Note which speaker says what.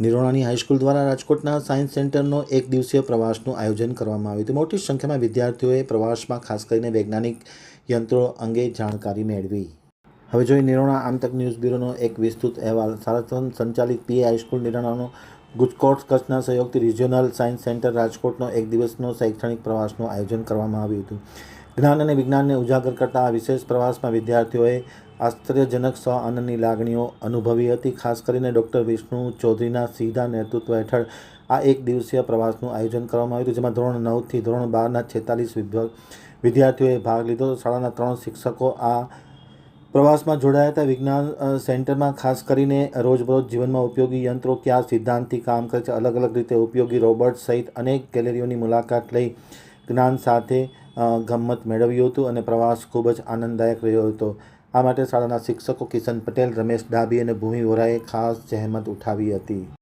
Speaker 1: નિરોણાની high school દ્વારા રાજકોટના science સેન્ટરનો એક દિવસીય પ્રવાસનું આયોજન કરવામાં આવ્યું હતું. મોટી સંખ્યામાં વિદ્યાર્થીઓએ પ્રવાસમાં ખાસ કરીને વૈજ્ઞાનિક યંત્રો અંગે જાણકારી મેળવી. હવે જોઈએ નિરોણા આમતક ન્યૂઝ બ્યુરોનો એક વિસ્તૃત અહેવાલ. સારસ્વન સંચાલિત પીએ હાઈસ્કૂલ નિરોણાનો ગુજકોટ કચ્છના સહયોગથી રિજિયોનલ સાયન્સ સેન્ટર રાજકોટનો એક દિવસનો શૈક્ષણિક પ્રવાસનું આયોજન કરવામાં આવ્યું હતું. જ્ઞાન અને વિજ્ઞાનને ઉજાગર કરતા આ વિશેષ પ્રવાસમાં વિદ્યાર્થીઓએ આશ્ચર્યજનક સ્વ આનંદની લાગણીઓ અનુભવી હતી. ખાસ કરીને ડૉક્ટર વિષ્ણુ ચૌધરીના સીધા નેતૃત્વ હેઠળ આ એક દિવસીય પ્રવાસનું આયોજન કરવામાં આવ્યું હતું, જેમાં ધોરણ નવથી ધોરણ બારના છેતાલીસ વિદ્યાર્થીઓએ ભાગ લીધો. શાળાના ત્રણ શિક્ષકો આ પ્રવાસમાં જોડાયા હતા. વિજ્ઞાન સેન્ટરમાં ખાસ કરીને રોજબરોજ જીવનમાં ઉપયોગી યંત્રો કયા સિદ્ધાંતથી કામ કરે છે અલગ અલગ રીતે ઉપયોગી રોબોટ સહિત અનેક ગેલેરીઓની મુલાકાત લઈ જ્ઞાન સાથે ગમ્મત મેળવ્યું હતું અને પ્રવાસ ખૂબ જ આનંદદાયક રહ્યો હતો. આ માટે શાળાના શિક્ષકો કિશન પટેલ, રમેશ ડાબી અને ભૂમિ વોરાએ ખાસ જહેમત ઉઠાવી હતી.